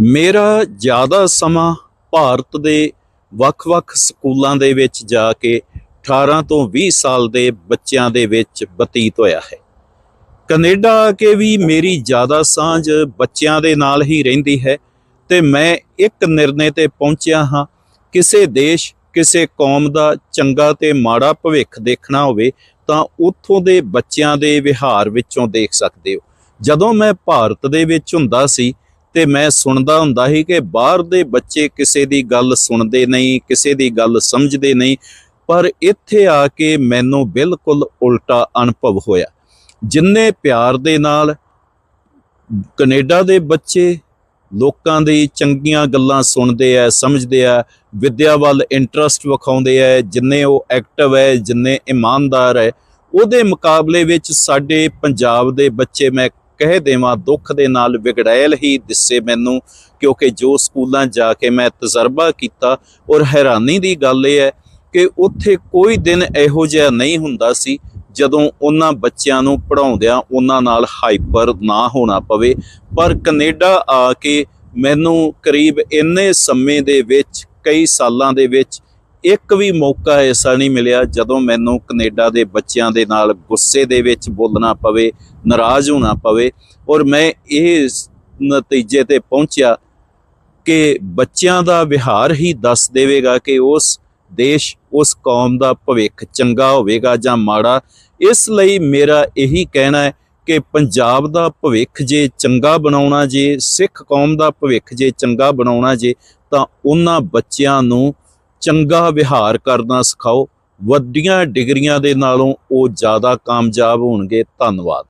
ਮੇਰਾ ਜ਼ਿਆਦਾ ਸਮਾਂ ਭਾਰਤ ਦੇ ਵੱਖ-ਵੱਖ ਸਕੂਲਾਂ ਦੇ ਵਿੱਚ ਜਾ ਕੇ 18 ਤੋਂ 20 ਸਾਲ ਦੇ ਬੱਚਿਆਂ ਦੇ ਵਿੱਚ ਬਤੀਤ ਹੋਇਆ ਹੈ। ਕੈਨੇਡਾ ਆ ਕੇ ਵੀ ਮੇਰੀ ਜ਼ਿਆਦਾ ਸਾਂਝ ਬੱਚਿਆਂ ਦੇ ਨਾਲ ਹੀ ਰਹਿੰਦੀ ਹੈ ਤੇ ਮੈਂ ਇੱਕ ਨਿਰਣੇ ਤੇ ਪਹੁੰਚਿਆ ਹਾਂ। ਕਿਸੇ ਦੇਸ਼, ਕਿਸੇ ਕੌਮ ਦਾ ਚੰਗਾ ਤੇ ਮਾੜਾ ਭਵਿੱਖ ਦੇਖਣਾ ਹੋਵੇ ਤਾਂ ਉੱਥੋਂ ਦੇ ਬੱਚਿਆਂ ਦੇ ਵਿਹਾਰ ਵਿੱਚੋਂ ਦੇਖ ਸਕਦੇ ਹੋ। ਜਦੋਂ ਮੈਂ ਭਾਰਤ ਦੇ ਵਿੱਚ ਹੁੰਦਾ ਸੀ ਤੇ ਮੈਂ ਸੁਣਦਾ ਹੁੰਦਾ ਸੀ ਕਿ ਬਾਹਰ ਦੇ ਬੱਚੇ ਕਿਸੇ ਦੀ ਗੱਲ ਸੁਣਦੇ ਨਹੀਂ, ਕਿਸੇ ਦੀ ਗੱਲ ਸਮਝਦੇ ਨਹੀਂ, ਪਰ ਇੱਥੇ ਆ ਕੇ ਮੈਨੂੰ ਬਿਲਕੁਲ ਉਲਟਾ ਅਨੁਭਵ ਹੋਇਆ। ਜਿੰਨੇ ਪਿਆਰ ਦੇ ਨਾਲ ਕੈਨੇਡਾ ਦੇ ਬੱਚੇ ਲੋਕਾਂ ਦੀ ਚੰਗੀਆਂ ਗੱਲਾਂ ਸੁਣਦੇ ਆ, ਸਮਝਦੇ ਆ, ਵਿਦਿਆ ਵੱਲ ਇੰਟਰਸਟ ਵਿਖਾਉਂਦੇ ਆ, ਜਿੰਨੇ ਉਹ ਐਕਟਿਵ ਹੈ, ਜਿੰਨੇ ਇਮਾਨਦਾਰ ਹੈ, ਉਹਦੇ ਮੁਕਾਬਲੇ ਵਿੱਚ ਸਾਡੇ ਪੰਜਾਬ ਦੇ ਬੱਚੇ ਮੈਂ ਕਹਿ ਦੇਵਾਂ, ਦੁੱਖ ਦੇ ਨਾਲ ਵਿਗੜੈਲ ਹੀ ਦਿਸੇ ਮੈਨੂੰ, ਕਿਉਂਕਿ ਜੋ ਸਕੂਲਾਂ ਜਾ ਕੇ ਮੈਂ ਤਜਰਬਾ ਕੀਤਾ ਔਰ ਹੈਰਾਨੀ ਦੀ ਗੱਲ ਇਹ ਹੈ ਕਿ ਉੱਥੇ ਕੋਈ ਦਿਨ ਇਹੋ ਜਿਹਾ ਨਹੀਂ ਹੁੰਦਾ ਸੀ ਜਦੋਂ ਉਹਨਾਂ ਬੱਚਿਆਂ ਨੂੰ ਪੜਾਉਂਦਿਆਂ ਉਹਨਾਂ ਨਾਲ ਹਾਈਪਰ ਨਾ ਹੋਣਾ ਪਵੇ। ਪਰ ਕੈਨੇਡਾ ਆ ਕੇ ਮੈਨੂੰ ਕਰੀਬ ਇੰਨੇ ਸਮੇਂ ਦੇ ਵਿੱਚ, ਕਈ ਸਾਲਾਂ ਦੇ ਵਿੱਚ ਇੱਕ ਵੀ ਮੌਕਾ ਐਸਾ ਨਹੀਂ ਮਿਲਿਆ ਜਦੋਂ ਮੈਨੂੰ ਕੈਨੇਡਾ ਦੇ ਬੱਚਿਆਂ ਦੇ ਨਾਲ ਗੁੱਸੇ ਦੇ ਵਿੱਚ ਬੋਲਣਾ ਪਵੇ, ਨਾਰਾਜ਼ ਹੋਣਾ ਪਵੇ ਔਰ ਮੈਂ ਇਹ ਨਤੀਜੇ ਤੇ ਪਹੁੰਚਿਆ ਕਿ ਬੱਚਿਆਂ ਦਾ ਵਿਹਾਰ ਹੀ ਦੱਸ ਦੇਵੇਗਾ ਕਿ ਉਸ ਦੇਸ਼, ਉਸ ਕੌਮ ਦਾ ਭਵਿੱਖ ਚੰਗਾ ਹੋਵੇਗਾ ਜਾਂ ਮਾੜਾ। ਇਸ ਲਈ ਮੇਰਾ ਇਹੀ ਕਹਿਣਾ ਹੈ ਕਿ ਪੰਜਾਬ ਦਾ ਭਵਿੱਖ ਜੇ ਚੰਗਾ ਬਣਾਉਣਾ ਜੇ, ਸਿੱਖ ਕੌਮ ਦਾ ਭਵਿੱਖ ਜੇ ਚੰਗਾ ਬਣਾਉਣਾ ਜੇ, ਤਾਂ ਉਹਨਾਂ ਬੱਚਿਆਂ ਨੂੰ ਚੰਗਾ ਵਿਹਾਰ ਕਰਨਾ ਸਿਖਾਓ। ਵੱਡੀਆਂ ਡਿਗਰੀਆਂ ਦੇ ਨਾਲੋਂ ਉਹ ਜ਼ਿਆਦਾ ਕਾਮਯਾਬ ਹੋਣਗੇ। ਧੰਨਵਾਦ।